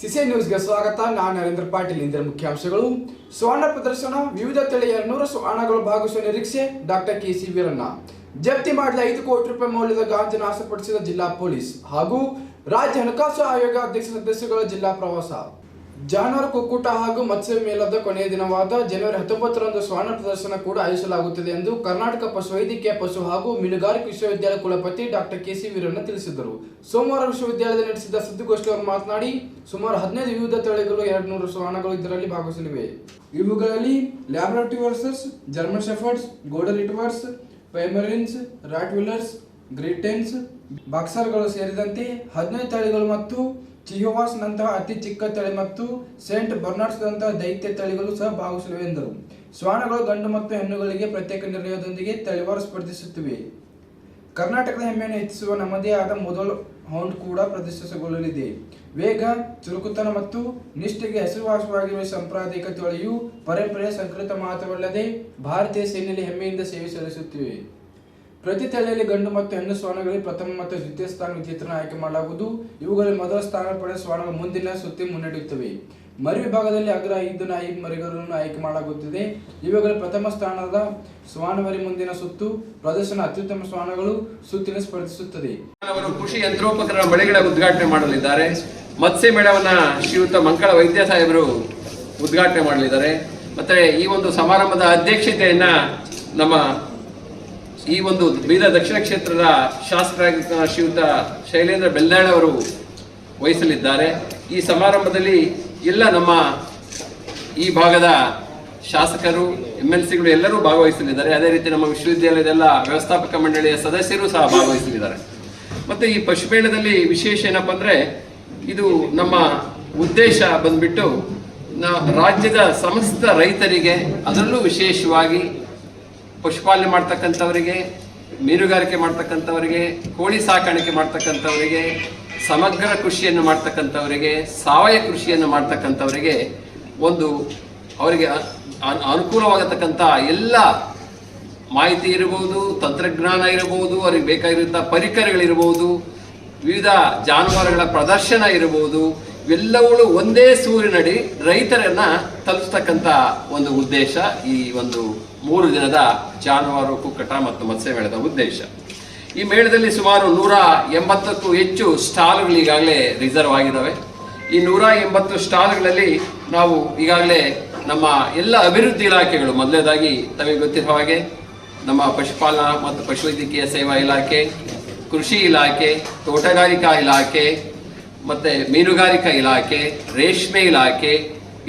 CC ನ್ಯೂಸ್ಗೆ ಸ್ವಾಗತ. ನಾನು ನರೇಂದ್ರ ಪಾಟೀಲ್. ಇಂದ್ರ ಮುಖ್ಯಾಂಶಗಳು. ಸ್ವರ್ಣ ಪ್ರದರ್ಶನ, ವಿವಿಧ ತಳಿಯ ನೂರು ಸ್ವರ್ಣಗಳು ಭಾಗಿಸುವ ನಿರೀಕ್ಷೆ ಡಾಕ್ಟರ್ ಕೆ ಸಿ ವೀರಣ್ಣ. ಜಪ್ತಿ ಮಾಡಿದ ಐದು ಕೋಟಿ ರೂಪಾಯಿ ಮೌಲ್ಯದ ಗಾಂಜು ನಾಶಪಡಿಸಿದ ಜಿಲ್ಲಾ ಪೊಲೀಸ್ ಹಾಗೂ ರಾಜ್ಯ ಹಣಕಾಸು ಆಯೋಗ ಅಧ್ಯಕ್ಷ ಸದಸ್ಯಗಳ ಜಿಲ್ಲಾ ಪ್ರವಾಸ. ಜಾನುವಾರು ಕುಕ್ಕುಟ ಹಾಗೂ ಮತ್ಸ್ಯ ಮೇಳದ ಕೊನೆಯ ದಿನವಾದ ಜನವರಿ ಹತ್ತೊಂಬತ್ತರಂದು ಸ್ವರ್ಣ ಪ್ರದರ್ಶನ ಕೂಡ ಆಯೋಜಿಸಲಾಗುತ್ತದೆ ಎಂದು ಕರ್ನಾಟಕ ಪಶುವೈದ್ಯಕೀಯ ಪಶು ಹಾಗೂ ಮೀನುಗಾರಿಕೆ ವಿಶ್ವವಿದ್ಯಾಲಯ ಕುಲಪತಿ ಡಾಕ್ಟರ್ ಕೆ ಸಿ ವೀರಣ್ಣ ತಿಳಿಸಿದರು. ಸೋಮವಾರ ವಿಶ್ವವಿದ್ಯಾಲಯದಲ್ಲಿ ನಡೆಸಿದ ಸುದ್ದಿಗೋಷ್ಠಿಯವರು ಮಾತನಾಡಿ, ಸುಮಾರು ಹದಿನೈದು ವಿವಿಧ ತಳಿಗಳು ಎರಡು ನೂರು ಸ್ವರ್ಣಗಳು ಇದರಲ್ಲಿ ಭಾಗವಹಿಸಲಿವೆ. ಇವುಗಳಲ್ಲಿ Labrador versus German shepherds, golden retrievers Pomeranians, rottweilers, Great Danes, ಬಾಕ್ಸರ್ಗಳು ಸೇರಿದಂತೆ ಹದಿನೈದು ತಳಿಗಳು ಮತ್ತು ಚಿಹೋವಾಸ್ ನಂತಹ ಅತಿ ಚಿಕ್ಕ ತಳಿ ಮತ್ತು ಸೇಂಟ್ ಬರ್ನಾರ್ಡ್ಸ್ ನಂತಹ ದೈತ್ಯ ತಳಿಗಳು ಸಹ ಭಾಗವಹಿಸಲಿವೆ ಎಂದರು. ಶ್ವಾನಗಳು, ಗಂಡು ಮತ್ತು ಹೆಣ್ಣುಗಳಿಗೆ ಪ್ರತ್ಯೇಕ ನಿರ್ಣಯದೊಂದಿಗೆ ತಳಿವಾರು ಸ್ಪರ್ಧಿಸುತ್ತಿವೆ. ಕರ್ನಾಟಕದ ಹೆಮ್ಮೆಯನ್ನು ಹೆಚ್ಚಿಸುವ ನಮ್ಮದೇ ಆದ ಮೊದಲು ಹೌಂಡ್ ಕೂಡ ಪ್ರದರ್ಶಿಸಗೊಳ್ಳಲಿದೆ ವೇಗ, ಚುರುಕುತನ ಮತ್ತು ನಿಷ್ಠೆಗೆ ಹೆಸರುವಾಸವಾಗಿರುವ ಸಾಂಪ್ರದಾಯಿಕ ತೊಳೆಯು ಪರಂಪರೆಯ ಸಂಕೃತ ಮಾತ್ರವಲ್ಲದೆ ಭಾರತೀಯ ಸೇನೆಯಲ್ಲಿ ಹೆಮ್ಮೆಯಿಂದ ಸೇವೆ ಸಲ್ಲಿಸುತ್ತಿವೆ. ಪ್ರತಿ ತಲೆಯಲ್ಲಿ ಗಂಡು ಮತ್ತು ಹೆಣ್ಣು ಶ್ವಾನಗಳಿಗೆ ಪ್ರಥಮ ಮತ್ತು ದ್ವಿತೀಯ ಸ್ಥಾನ ವಿಜೇತರನ್ನು ಆಯ್ಕೆ ಮಾಡಲಾಗುವುದು. ಇವುಗಳಲ್ಲಿ ಮೊದಲ ಸ್ಥಾನ ಪಡೆದ ಶ್ವಾನಗಳು ಮುಂದಿನ ಸುತ್ತಿ ಮುನ್ನಡೆಯುತ್ತವೆ. ಮರಿ ವಿಭಾಗದಲ್ಲಿ ಅಗ್ರ ಐದು ನಾಯಿ ಮರಿಗಳನ್ನು ಆಯ್ಕೆ ಮಾಡಲಾಗುತ್ತಿದೆ. ಇವುಗಳ ಪ್ರಥಮ ಸ್ಥಾನದ ಸ್ವಾನವರಿ ಮುಂದಿನ ಸುತ್ತು, ಪ್ರದರ್ಶನ ಅತ್ಯುತ್ತಮ ಸ್ವಾನಗಳು ಸುತ್ತಿನ ಸ್ಪರ್ಧಿಸುತ್ತದೆ. ಅವರು ಕೃಷಿ ಯಂತ್ರೋಪಕರಣ ಬೆಳೆಗಳ ಉದ್ಘಾಟನೆ ಮಾಡಲಿದ್ದಾರೆ. ಮತ್ಸ್ಯ ಮೇಳವನ್ನ ಶ್ರೀಯುತ ಮಂಕಳ ವೈದ್ಯ ಸಾಹೇಬರು ಉದ್ಘಾಟನೆ ಮಾಡಲಿದ್ದಾರೆ. ಮತ್ತೆ ಈ ಒಂದು ಸಮಾರಂಭದ ಅಧ್ಯಕ್ಷತೆಯನ್ನ ನಮ್ಮ ಈ ಒಂದು ಬೀದರ್ ದಕ್ಷಿಣ ಕ್ಷೇತ್ರದ ಶಾಸಕರಾಗಿದ್ದ ಶ್ರೀಯುತ ಶೈಲೇಂದ್ರ ಬೆಲ್ದಾಳ್ ಅವರು ವಹಿಸಲಿದ್ದಾರೆ. ಈ ಸಮಾರಂಭದಲ್ಲಿ ಎಲ್ಲ ನಮ್ಮ ಈ ಭಾಗದ ಶಾಸಕರು ಎಂ ಎಲ್ ಸಿಗಳು ಎಲ್ಲರೂ ಭಾಗವಹಿಸಲಿದ್ದಾರೆ. ಅದೇ ರೀತಿ ನಮ್ಮ ವಿಶ್ವವಿದ್ಯಾಲಯದೆಲ್ಲ ವ್ಯವಸ್ಥಾಪಕ ಮಂಡಳಿಯ ಸದಸ್ಯರು ಸಹ ಭಾಗವಹಿಸಲಿದ್ದಾರೆ. ಮತ್ತು ಈ ಪಶುಮೇಳದಲ್ಲಿ ವಿಶೇಷ ಏನಪ್ಪ ಅಂದರೆ ಇದು ನಮ್ಮ ಉದ್ದೇಶ ಬಂದ್ಬಿಟ್ಟು ರಾಜ್ಯದ ಸಮಸ್ತ ರೈತರಿಗೆ ಅದರಲ್ಲೂ ವಿಶೇಷವಾಗಿ ಪಶುಪಾಲನೆ ಮಾಡ್ತಕ್ಕಂಥವರಿಗೆ, ಮೀನುಗಾರಿಕೆ ಮಾಡ್ತಕ್ಕಂಥವರಿಗೆ, ಕೋಳಿ ಸಾಕಾಣಿಕೆ ಮಾಡ್ತಕ್ಕಂಥವರಿಗೆ, ಸಮಗ್ರ ಕೃಷಿಯನ್ನು ಮಾಡ್ತಕ್ಕಂಥವರಿಗೆ, ಸಾವಯವ ಕೃಷಿಯನ್ನು ಮಾಡ್ತಕ್ಕಂಥವರಿಗೆ ಒಂದು ಅವರಿಗೆ ಅನುಕೂಲವಾಗತಕ್ಕಂಥ ಎಲ್ಲ ಮಾಹಿತಿ ಇರಬಹುದು, ತಂತ್ರಜ್ಞಾನ ಇರಬಹುದು, ಅವರಿಗೆ ಬೇಕಾಗಿರುವಂಥ ಪರಿಕರಗಳಿರಬಹುದು, ವಿವಿಧ ಜಾನುವಾರುಗಳ ಪ್ರದರ್ಶನ ಇರಬಹುದು, ಇವೆಲ್ಲವುಗಳು ಒಂದೇ ಸೂರಿನಡಿ ರೈತರನ್ನ ತಲುಪಿಸ್ತಕ್ಕಂಥ ಒಂದು ಉದ್ದೇಶ ಈ ಒಂದು ಮೂರು ದಿನದ ಜಾನುವಾರು ಕುಕ್ಕಟ ಮತ್ತು ಮತ್ಸ್ಯ ಮೇಳದ ಉದ್ದೇಶ. ಈ ಮೇಳದಲ್ಲಿ ಸುಮಾರು ನೂರ ಎಂಬತ್ತಕ್ಕೂ ಹೆಚ್ಚು ಸ್ಟಾಲ್ಗಳು ಈಗಾಗಲೇ ರಿಸರ್ವ್ ಆಗಿದ್ದಾವೆ ಈ ನೂರ ಎಂಬತ್ತು ಸ್ಟಾಲ್ಗಳಲ್ಲಿ ನಾವು ಈಗಾಗಲೇ ನಮ್ಮ ಎಲ್ಲ ಅಭಿವೃದ್ಧಿ ಇಲಾಖೆಗಳು, ಮೊದಲನೇದಾಗಿ ತಮಗೆ ಗೊತ್ತಿರುವ ಹಾಗೆ ನಮ್ಮ ಪಶುಪಾಲನಾ ಮತ್ತು ಪಶುವೈದ್ಯಕೀಯ ಸೇವಾ ಇಲಾಖೆ, ಕೃಷಿ ಇಲಾಖೆ, ತೋಟಗಾರಿಕಾ ಇಲಾಖೆ, ಮತ್ತು ಮೀನುಗಾರಿಕಾ ಇಲಾಖೆ, ರೇಷ್ಮೆ ಇಲಾಖೆ,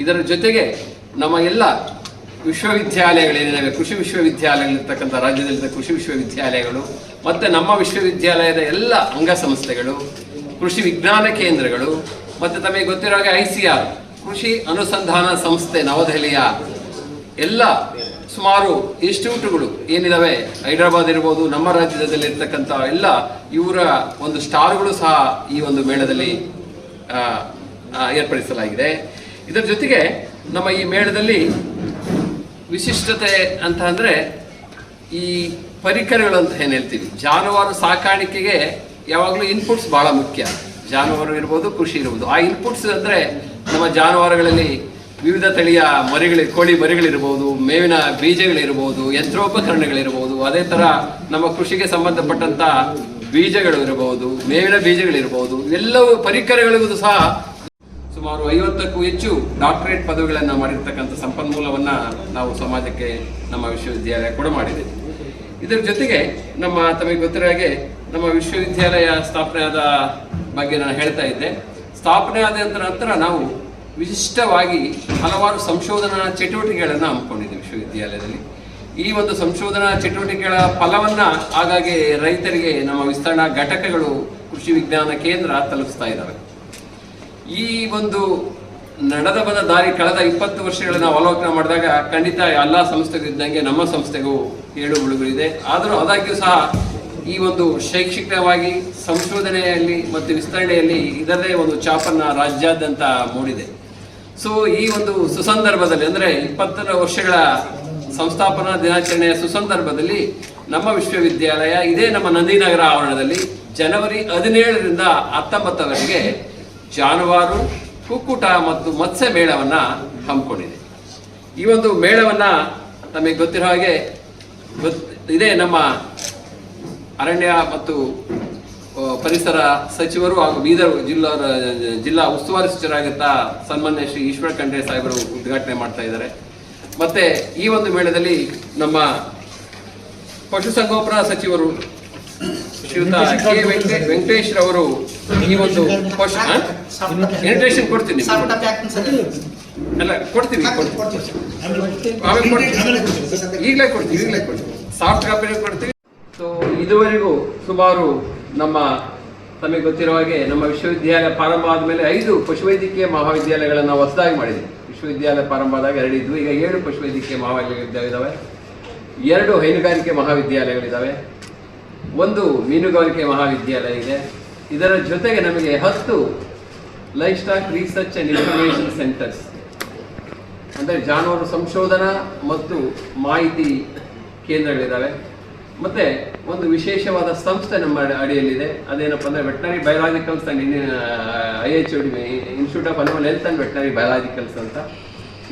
ಇದರ ಜೊತೆಗೆ ನಮ್ಮ ಎಲ್ಲ ವಿಶ್ವವಿದ್ಯಾಲಯಗಳೇನಿದ್ದಾವೆ ಕೃಷಿ ವಿಶ್ವವಿದ್ಯಾಲಯಗಳಿರ್ತಕ್ಕಂಥ ರಾಜ್ಯದಲ್ಲಿದ್ದ ಕೃಷಿ ವಿಶ್ವವಿದ್ಯಾಲಯಗಳು, ಮತ್ತು ನಮ್ಮ ವಿಶ್ವವಿದ್ಯಾಲಯದ ಎಲ್ಲ ಅಂಗಸಂಸ್ಥೆಗಳು, ಕೃಷಿ ವಿಜ್ಞಾನ ಕೇಂದ್ರಗಳು, ಮತ್ತು ತಮಗೆ ಗೊತ್ತಿರೋ ಹಾಗೆ ಐ ಸಿ ಆರ್, ಕೃಷಿ ಅನುಸಂಧಾನ ಸಂಸ್ಥೆ ನವದೆಹಲಿಯ ಎಲ್ಲ ಸುಮಾರು ಇನ್ಸ್ಟಿಟ್ಯೂಟ್ಗಳು ಏನಿದ್ದಾವೆ ಹೈದರಾಬಾದ್ ಇರ್ಬೋದು, ನಮ್ಮ ರಾಜ್ಯದಲ್ಲಿ ಇರ್ತಕ್ಕಂಥ ಎಲ್ಲ ಇವರ ಒಂದು ಸ್ಟಾರ್ಗಳು ಸಹ ಈ ಒಂದು ಮೇಳದಲ್ಲಿ ಏರ್ಪಡಿಸಲಾಗಿದೆ. ಇದರ ಜೊತೆಗೆ ನಮ್ಮ ಈ ಮೇಳದಲ್ಲಿ ವಿಶಿಷ್ಟತೆ ಅಂತ ಅಂದರೆ ಈ ಪರಿಕರಗಳು ಅಂತ ಏನು ಹೇಳ್ತೀವಿ? ಜಾನುವಾರು ಸಾಕಾಣಿಕೆಗೆ ಯಾವಾಗಲೂ ಇನ್ಪುಟ್ಸ್ ಭಾಳ ಮುಖ್ಯ. ಜಾನುವಾರು ಇರ್ಬೋದು, ಕೃಷಿ ಇರ್ಬೋದು. ಆ ಇನ್ಪುಟ್ಸ್ ಅಂದರೆ ನಮ್ಮ ಜಾನುವಾರುಗಳಲ್ಲಿ ವಿವಿಧ ತಳಿಯ ಮರಿಗಳು ಕೋಳಿ ಮರಿಗಳಿರ್ಬೋದು, ಮೇವಿನ ಬೀಜಗಳಿರ್ಬೋದು, ಯಂತ್ರೋಪಕರಣಗಳಿರ್ಬೋದು, ಅದೇ ಥರ ನಮ್ಮ ಕೃಷಿಗೆ ಸಂಬಂಧಪಟ್ಟಂಥ ಬೀಜಗಳು ಇರಬಹುದು ಮೇವಿನ ಬೀಜಗಳಿರ್ಬೋದು ಎಲ್ಲವೂ ಪರಿಕರಗಳಿಗೂ ಸಹ ಸುಮಾರು ಐವತ್ತಕ್ಕೂ ಹೆಚ್ಚು ಡಾಕ್ಟರೇಟ್ ಪದವಿಗಳನ್ನು ಮಾಡಿರ್ತಕ್ಕಂಥ ಸಂಪನ್ಮೂಲವನ್ನ ನಾವು ಸಮಾಜಕ್ಕೆ ನಮ್ಮ ವಿಶ್ವವಿದ್ಯಾಲಯ ಕೂಡ ಮಾಡಿದೆ. ಇದರ ಜೊತೆಗೆ ನಮ್ಮ, ತಮಗೆ ಗೊತ್ತಿರೋ ಹಾಗೆ ನಮ್ಮ ವಿಶ್ವವಿದ್ಯಾಲಯ ಸ್ಥಾಪನೆ ಆದ ಬಗ್ಗೆ ನಾನು ಹೇಳ್ತಾ ಇದ್ದೆ. ಸ್ಥಾಪನೆ ಆದ ನಂತರ ನಾವು ವಿಶಿಷ್ಟವಾಗಿ ಹಲವಾರು ಸಂಶೋಧನಾ ಚಟುವಟಿಕೆಗಳನ್ನು ಹಮ್ಮಿಕೊಂಡಿದ್ದೀವಿ ವಿಶ್ವವಿದ್ಯಾಲಯದಲ್ಲಿ. ಈ ಒಂದು ಸಂಶೋಧನಾ ಚಟುವಟಿಕೆಗಳ ಫಲವನ್ನ ಹಾಗಾಗಿ ರೈತರಿಗೆ ನಮ್ಮ ವಿಸ್ತರಣಾ ಘಟಕಗಳು ಕೃಷಿ ವಿಜ್ಞಾನ ಕೇಂದ್ರ ತಲುಪಿಸ್ತಾ ಇದ್ದಾವೆ ಈ ಒಂದು ನಡೆದ ಬಂದ ದಾರಿ ಕಳೆದ ಇಪ್ಪತ್ತು ವರ್ಷಗಳ ನಾವು ಅವಲೋಕನ ಮಾಡಿದಾಗ ಖಂಡಿತ ಎಲ್ಲ ಸಂಸ್ಥೆಗೂ ಇದ್ದಂಗೆ ನಮ್ಮ ಸಂಸ್ಥೆಗೂ ಏಳು ಇದೆ ಆದರೂ ಆದಾಗ್ಯೂ ಸಹ ಈ ಒಂದು ಶೈಕ್ಷಣಿಕವಾಗಿ ಸಂಶೋಧನೆಯಲ್ಲಿ ಮತ್ತು ವಿಸ್ತರಣೆಯಲ್ಲಿ ಇದರದೇ ಒಂದು ಚಾಪನ್ನ ರಾಜ್ಯಾದ್ಯಂತ ಮೂಡಿದೆ. ಸೊ ಈ ಒಂದು ಸುಸಂದರ್ಭದಲ್ಲಿ ಅಂದರೆ ಇಪ್ಪತ್ತರ ವರ್ಷಗಳ ಸಂಸ್ಥಾಪನಾ ದಿನಾಚರಣೆಯ ಸುಸಂದರ್ಭದಲ್ಲಿ ನಮ್ಮ ವಿಶ್ವವಿದ್ಯಾಲಯ, ಇದೇ ನಮ್ಮ ನಂದಿನಗರ ಆವರಣದಲ್ಲಿ ಜನವರಿ ಹದಿನೇಳರಿಂದ ಹತ್ತೊಂಬತ್ತವರೆಗೆ ಜಾನುವಾರು, ಕುಕ್ಕುಟ ಮತ್ತು ಮತ್ಸ್ಯ ಮೇಳವನ್ನು ಹಮ್ಮಿಕೊಂಡಿದೆ. ಈ ಒಂದು ಮೇಳವನ್ನು ನಮಗೆ ಗೊತ್ತಿರೋ ಹಾಗೆ ಇದೆ ನಮ್ಮ ಅರಣ್ಯ ಮತ್ತು ಪರಿಸರ ಸಚಿವರು ಹಾಗೂ ಬೀದರ್ ಜಿಲ್ಲಾ ಜಿಲ್ಲಾ ಉಸ್ತುವಾರಿ ಸಚಿವರಾಗಿದ್ದ ಸನ್ಮಾನ್ಯ ಶ್ರೀ ಈಶ್ವರ ಖಂಡ್ರೆ ಸಾಹೇಬರು ಉದ್ಘಾಟನೆ ಮಾಡ್ತಾ ಇದ್ದಾರೆ. ಮತ್ತೆ ಈ ಒಂದು ಮೇಳದಲ್ಲಿ ನಮ್ಮ ಪಶುಸಂಗೋಪನಾ ಸಚಿವರು ಶ್ರೀಯುತ ಕೆ ವೆಂಕಟೇ ವೆಂಕಟೇಶ್ ರವರು ಈ ಒಂದು ಇನ್ವಿಟೇಷನ್ ಕೊಡ್ತೀನಿ ಅಲ್ಲ. ಕೊಡ್ತೀವಿ ಈಗಲೇ ಕೊಡ್ತೀವಿ ಈಗಲೇ ಕೊಡ್ತೀವಿ ಸಾಫ್ಟ್ ಕಾಪಿನೇ ಕೊಡ್ತೀವಿ ಸೊ ಇದುವರೆಗೂ ಸುಮಾರು ನಮ್ಮ ತಮಗೆ ಗೊತ್ತಿರೋ ಹಾಗೆ ನಮ್ಮ ವಿಶ್ವವಿದ್ಯಾಲಯ ಪ್ರಾರಂಭ ಆದಮೇಲೆ ಐದು ಪಶುವೈದ್ಯಕೀಯ ಮಹಾವಿದ್ಯಾಲಯಗಳನ್ನು ಹೊಸದಾಗಿ ಮಾಡಿದೆ ವಿಶ್ವವಿದ್ಯಾಲಯ ಪ್ರಾರಂಭ ಆದಾಗ ಎರಡು ಇದ್ವು. ಈಗ ಏಳು ಪಶುವೈದ್ಯಕೀಯ ಮಹಾವಿದ್ಯಾಲಯಗಳಿದ್ದಾವೆ. ಎರಡು ಹೈನುಗಾರಿಕೆ ಮಹಾವಿದ್ಯಾಲಯಗಳಿದ್ದಾವೆ. ಒಂದು ಮೀನುಗಾರಿಕೆ ಮಹಾವಿದ್ಯಾಲಯ ಇದೆ. ಇದರ ಜೊತೆಗೆ ನಮಗೆ ಹತ್ತು livestock research and information centres. ಅಂದರೆ ಜಾನುವಾರು ಸಂಶೋಧನಾ ಮತ್ತು ಮಾಹಿತಿ ಕೇಂದ್ರಗಳಿದ್ದಾವೆ ಮತ್ತೆ ಒಂದು ವಿಶೇಷವಾದ ಸಂಸ್ಥೆ ನಮ್ಮ ಅಡಿ- ಅಡಿಯಲ್ಲಿದೆ. ಅದೇನಪ್ಪ ಅಂದರೆ veterinary biologicals and I H institute of animal health and veterinary biologicals ಅಂತ.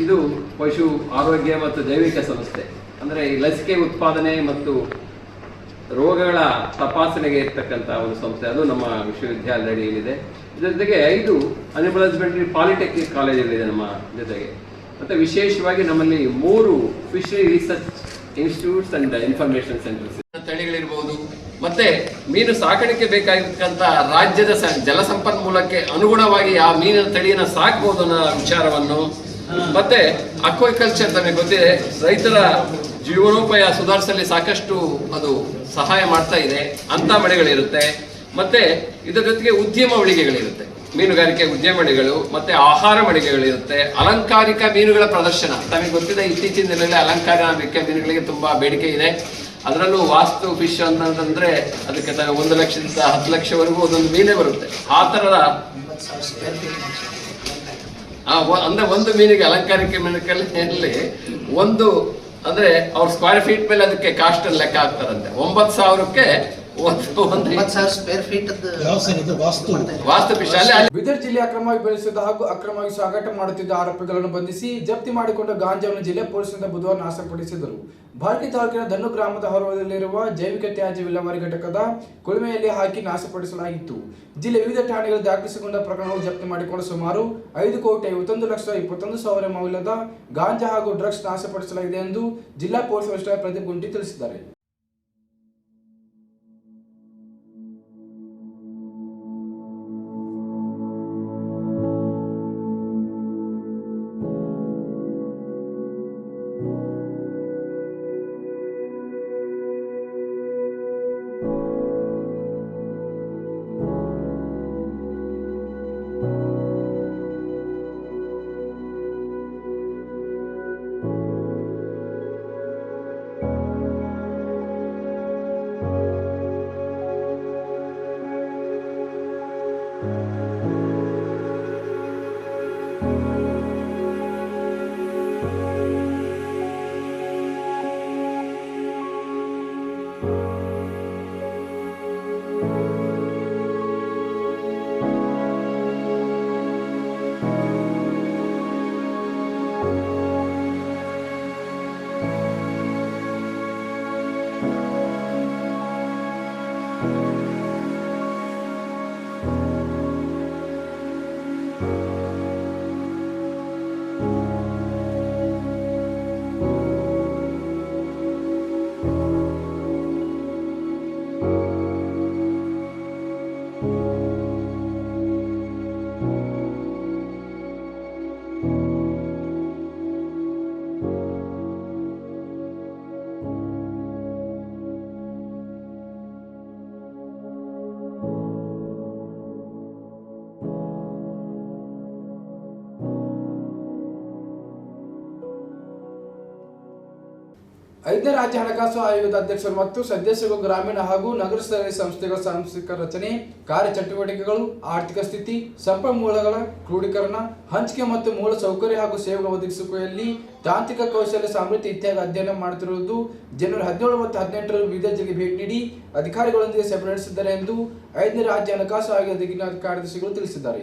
ಇದು ಪಶು ಆರೋಗ್ಯ ಮತ್ತು ಜೈವಿಕ ಸಂಸ್ಥೆ. ಅಂದರೆ ಈ ಲಸಿಕೆ ಉತ್ಪಾದನೆ ಮತ್ತು ರೋಗಗಳ ತಪಾಸಣೆಗೆ ಇರ್ತಕ್ಕಂಥ ಒಂದು ಸಂಸ್ಥೆ, ಅದು ನಮ್ಮ ವಿಶ್ವವಿದ್ಯಾಲಯದ ಅಡಿಯಲ್ಲಿದೆ ಜೊತೆಗೆ ಐದು ಅನಿಮಲ್ ಹಸ್ಬೆಂಡ್ರಿ ಪಾಲಿಟೆಕ್ನಿಕ್ ಕಾಲೇಜಲ್ಲಿದೆ ನಮ್ಮ ಜೊತೆಗೆ. ಮತ್ತು ವಿಶೇಷವಾಗಿ ನಮ್ಮಲ್ಲಿ ಮೂರು fishery research institutes and information centres ತಳಿಗಳಿರ್ಬೋದು. ಮತ್ತೆ ಮೀನು ಸಾಕಾಣಿಕೆ ಬೇಕಾಗಿರ್ತಕ್ಕಂಥ ರಾಜ್ಯದ ಜಲಸಂಪನ್ಮೂಲಕ್ಕೆ ಅನುಗುಣವಾಗಿ ಆ ಮೀನಿನ ತಳಿಯನ್ನು ಸಾಕ್ಬೋದು ಅನ್ನೋ ವಿಚಾರವನ್ನು ಮತ್ತೆ ಅಕ್ವಾಕಲ್ಚರ್ ನಮಗೆ ಗೊತ್ತಿದೆ. ರೈತರ ಜೀವನೋಪಾಯ ಸುಧಾರಿಸಲಿ ಸಾಕಷ್ಟು ಅದು ಸಹಾಯ ಮಾಡ್ತಾ ಇದೆ. ಅಂತ ಮಳೆಗಳಿರುತ್ತೆ. ಮತ್ತೆ ಇದರ ಜೊತೆಗೆ ಉದ್ಯಮ ಮಳಿಗೆಗಳಿರುತ್ತೆ. ಮೀನುಗಾರಿಕೆ ಉದ್ಯಮ ಮಳಿಗೆಗಳು ಮತ್ತೆ ಆಹಾರ ಮಳಿಗೆಗಳಿರುತ್ತೆ. ಅಲಂಕಾರಿಕ ಮೀನುಗಳ ಪ್ರದರ್ಶನ. ತಮಗೆ ಗೊತ್ತಿದೆ, ಇತ್ತೀಚಿನ ದಿನಗಳಲ್ಲಿ ಅಲಂಕಾರಿಕ ಮೀನುಗಳಿಗೆ ತುಂಬಾ ಬೇಡಿಕೆ ಇದೆ. ಅದರಲ್ಲೂ ವಾಸ್ತು ಫಿಶ್ ಅಂತಂದ್ರೆ ಅದಕ್ಕೆ ಒಂದು ಲಕ್ಷದಿಂದ ಹತ್ತು ಲಕ್ಷವರೆಗೂ ಒಂದೊಂದು ಮೀನೇ ಬರುತ್ತೆ. ಆ ಥರದ ಆ, ಅಂದ್ರೆ ಒಂದು ಮೀನಿಗೆ ಅಲಂಕಾರಿಕ ಮೀನುಗಳಲ್ಲಿ ಒಂದು ಅಂದ್ರೆ ಅವ್ರ ಸ್ಕ್ವೇರ್ ಫೀಟ್ ಮೇಲೆ ಅದಕ್ಕೆ ಕಾಸ್ಟ್ ಲೆಕ್ಕ ಹಾಕ್ತಾರಂತೆ. ಒಂಬತ್ತು ಸಾವಿರಕ್ಕೆ ಬೀದರ್ ಜಿಲ್ಲೆ ಅಕ್ರಮವಾಗಿ ಬೆಳೆಸಿದ ಹಾಗೂ ಅಕ್ರಮವಾಗಿ ಸಾಗಾಟ ಮಾಡುತ್ತಿದ್ದ ಆರೋಪಿಗಳನ್ನು ಬಂಧಿಸಿ ಜಪ್ತಿ ಮಾಡಿಕೊಂಡ ಗಾಂಜಾವನ್ನು ಜಿಲ್ಲೆ ಪೊಲೀಸರಿಂದ ಬುಧವಾರ ನಾಶಪಡಿಸಿದರು. ಭಾರತಿ ತಾಲೂಕಿನ ದಣ್ಣು ಗ್ರಾಮದ ಹೊರವದಲ್ಲಿರುವ ಜೈವಿಕ ತ್ಯಾಜ್ಯ ವಿಲೇವಾರಿ ಘಟಕದ ಕುಲುಮೆಯಲ್ಲಿ ಹಾಕಿ ನಾಶಪಡಿಸಲಾಗಿತ್ತು. ಜಿಲ್ಲೆ ವಿವಿಧ ಠಾಣೆಗಳು ದಾಖಲಿಸಿಕೊಂಡ ಪ್ರಕರಣಗಳು ಜಪ್ತಿ ಮಾಡಿಕೊಂಡು ಸುಮಾರು ಐದು ಕೋಟಿ ಐವತ್ತೊಂದು ಲಕ್ಷ ಇಪ್ಪತ್ತೊಂದು ಸಾವಿರ ಮೌಲ್ಯದ ಗಾಂಜಾ ಹಾಗೂ ಡ್ರಗ್ಸ್ ನಾಶಪಡಿಸಲಾಗಿದೆ ಎಂದು ಜಿಲ್ಲಾ ಪೊಲೀಸ್ ವರಿಷ್ಠ ಪ್ರದೀಪ್ ಗುಂಡಿ ತಿಳಿಸಿದ್ದಾರೆ. ಐದನೇ ರಾಜ್ಯ ಹಣಕಾಸು ಆಯೋಗದ ಅಧ್ಯಕ್ಷರು ಮತ್ತು ಸದಸ್ಯರು ಗ್ರಾಮೀಣ ಹಾಗೂ ನಗರ ಸ್ಥಳೀಯ ಸಂಸ್ಥೆಗಳ ಸಾಂಸ್ಥಿಕ ರಚನೆ, ಕಾರ್ಯಚಟುವಟಿಕೆಗಳು, ಆರ್ಥಿಕ ಸ್ಥಿತಿ, ಸಂಪನ್ಮೂಲಗಳ ಕ್ರೋಢೀಕರಣ ಹಂಚಿಕೆ ಮತ್ತು ಮೂಲ ಸೌಕರ್ಯ ಹಾಗೂ ಸೇವೆಗಳ ಒದಗಿಸುವಿಕೆಯಲ್ಲಿ ತಾಂತ್ರಿಕ ಕೌಶಲ್ಯ ಸಮೃದ್ಧಿ ಇತ್ಯಾದಿ ಅಧ್ಯಯನ ಮಾಡುತ್ತಿರುವುದು ಜನವರಿ ಹದಿನೇಳು ಮತ್ತು ಹದಿನೆಂಟರಲ್ಲಿ ವಿವಿಧ ಜಿಲ್ಲೆಗೆ ಭೇಟಿ ನೀಡಿ ಅಧಿಕಾರಿಗಳೊಂದಿಗೆ ಸಭೆ ನಡೆಸಿದ್ದಾರೆ ಎಂದು ಐದನೇ ರಾಜ್ಯ ಹಣಕಾಸು ಆಯೋಗದ ಕಾರ್ಯದರ್ಶಿಗಳು ತಿಳಿಸಿದ್ದಾರೆ.